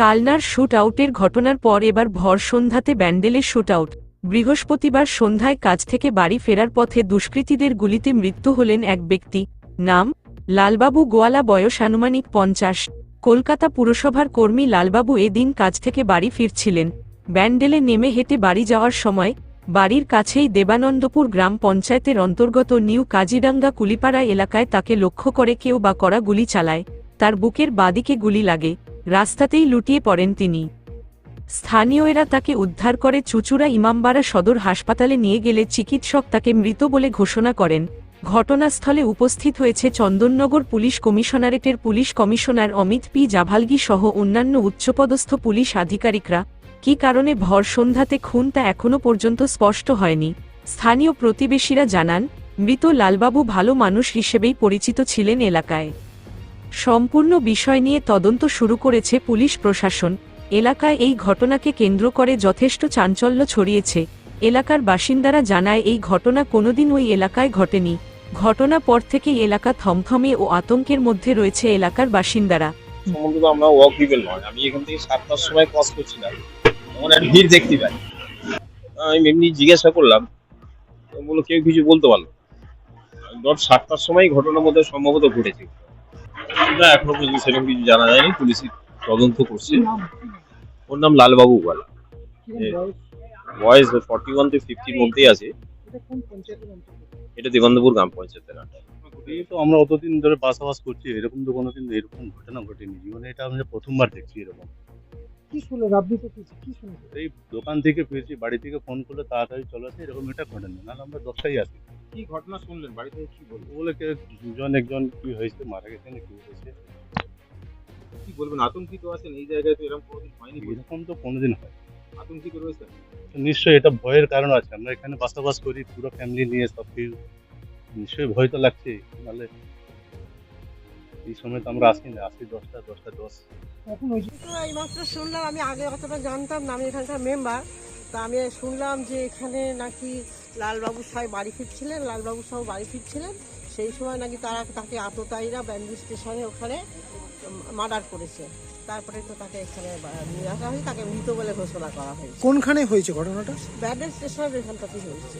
কালনার shoot আউটের ঘটনার পর এবার ভর সন্ধ্যাতে ব্যান্ডেলের শুট আউট বৃহস্পতিবার সন্ধ্যায় কাজ থেকে বাড়ি ফেরার পথে দুষ্কৃতীদের গুলিতে মৃত্যু হলেন এক ব্যক্তি। নাম, লালবাবু গোয়ালা, বয়স আনুমানিক পঞ্চাশ। কলকাতা পুরসভার কর্মী লালবাবু এদিন কাজ থেকে বাড়ি ফিরছিলেন। ব্যান্ডেলে নেমে হেঁটে বাড়ি যাওয়ার সময় বাড়ির কাছেই দেবানন্দপুর গ্রাম পঞ্চায়েতের অন্তর্গত নিউ কাজিডাঙ্গা কুলিপাড়া এলাকায় তাকে লক্ষ্য করে কেউ বা করা গুলি চালায়। তার বুকের বাদিকে গুলি লাগে। রাস্তাতেই লুটিয়ে পড়েন তিনি। স্থানীয়রা তাকে উদ্ধার করে চুচুড়া ইমামবাড়া সদর হাসপাতালে নিয়ে গেলে চিকিৎসক তাকে মৃত বলে ঘোষণা করেন। ঘটনাস্থলে উপস্থিত হয়েছে Chandannagar police কমিশনারেটের police commissioner Amit P Javalgi সহ অন্যান্য উচ্চপদস্থ পুলিশ আধিকারিকরা। কী কারণে ভর সন্ধ্যাতে খুন তা এখনও পর্যন্ত স্পষ্ট হয়নি। স্থানীয় প্রতিবেশীরা জানান, মৃত লালবাবু ভালো মানুষ হিসেবেই পরিচিত ছিলেন এলাকায়। সম্পূর্ণ বিষয় নিয়ে তদন্ত শুরু করেছে পুলিশ প্রশাসন। এলাকায় এই ঘটনাকে কেন্দ্র করে যথেষ্ট চাঞ্চল্য ছড়িয়েছে। এলাকার বাসিন্দারা জানায়, এই ঘটনা কোনোদিন ওই এলাকায় ঘটেনি। ঘটনা পর থেকে এলাকা থমথমে ও আতঙ্কের মধ্যে রয়েছে এলাকার বাসিন্দারা। আমরা নয়। আমি এখান থেকে সাতটার সময় ক্রস একটা ভিড় দেখতে পাই। আমি এমনি জিজ্ঞাসা করলাম কেউ কিছু বলতে পারল? সাতটার সময় ঘটনার মধ্যে সম্ভবত ঘটেছে। না এখনও পর্যন্ত সেরকম কিছু জানা যায়নি, পুলিশ তদন্ত করছে। ওর নাম লালবাবু বলা বয়স ফর্টি ওয়ান থেকে ফিফটির মধ্যেই আছে। এটা দেবান্দপুর গ্রাম পঞ্চায়েতের তো আমরা অতদিন ধরে বাসাবাস করছি, এরকম তো কোনোদিন এরকম ঘটনা ঘটেনি। জীবনে এটা আমরা প্রথমবার দেখছি এরকম। কি শুনলেন আপনি তো কিছু কি শুনলেন? এই দোকান থেকে ফিরছি বাড়ি থেকে ফোন করলে তাড়াতাড়ি চলে আসে এরকম এটা ঘটেনি। নাহলে আমরা দশটাই আসি। কি ঘটনা শুনলেন? বাড়ি থেকে কি বলব বলে কে দুজন একজন কি হয়েছে মারা গেছে না কি হয়েছে? কি বলবেন? আতঙ্কিত আছেন? এই জায়গায় তো এরকম কোনোদিন হয়নি এরকম তো কোনোদিন হয়। আতঙ্কিত রয়েছেন? নিশ্চয়ই এটা ভয়ের কারণ আছে। আমরা এখানে বাসাবাস করি পুরো ফ্যামিলি নিয়ে সব কিছু। নিশ্চয়ই ভয় তো লাগছে নাহলে এই সময় তো আমরা আসি না আসি দশটা দশটা দশ। কখন হয়েছে তো এইমাত্র শুনলাম আমি আগে অতটা জানতাম না আমি এখানকার মেম্বার তা আমি শুনলাম যে এখানে নাকি লালবাবু সাহেব বাড়ি ফিরছিলেন লালবাবু সাহেব বাড়ি ফিরছিলেন। সেই সময় নাকি তারা তাকে আততায়ীরা ব্যান্ডি স্টেশনে ওখানে মার্ডার করেছে। তারপরে তো তাকে এখানে নিয়ে আসা হয়েছে তাকে মৃত বলে ঘোষণা করা হয়েছে। কোনখানে হয়েছে ঘটনাটা? ব্যান্ডেল স্টেশনের এখানটাতে হয়েছে।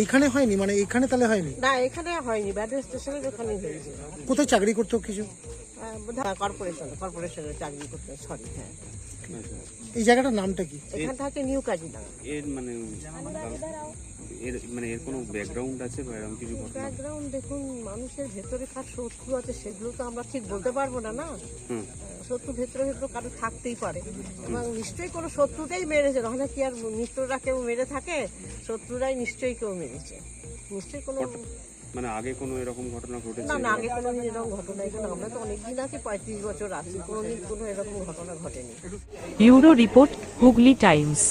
এইখানে হয়নি? মানে এইখানে তাহলে হয়নি? না এখানে হয়নি ব্যান্ডেল স্টেশনের ওখানেই হয়েছে। কোথায় চাকরি করতো কিছু? কর্পোরেশনে কর্পোরেশনে চাকরি করতে সরি হ্যাঁ। এই জায়গাটার নামটা কি? এখানটা হচ্ছে নিউ কাজিডাঙ্গা। এর মানে এর মানে এর কোনো ব্যাকগ্রাউন্ড আছে বা এরকম কিছু ব্যাকগ্রাউন্ড দেখুন মানুষের ভেতরে কার শত্রু আছে সেগুলো তো আমরা ঠিক বলতে পারব না না? হুম। শত্রু ভেতরে ভেতরে কারও থাকতেই পারে। এবং নিশ্চয়ই কোনো শত্রুটাই মেরেছে নাহলে কি আর মিত্ররা কেউ মেরে থাকে? শত্রুরাই নিশ্চয়ই কেউ মেরেছে। নিশ্চয়ই কোনো মানে আগে কোনো এরকম ঘটনা ঘটেছে? না না আগে কোনোদিন এরকম ঘটনা এখানে আমরা তো অনেকদিন আছি পঁয়ত্রিশ বছর আছি কোনোদিন কোনো এরকম ঘটনা ঘটেনি। Bureau report Hooghly Times.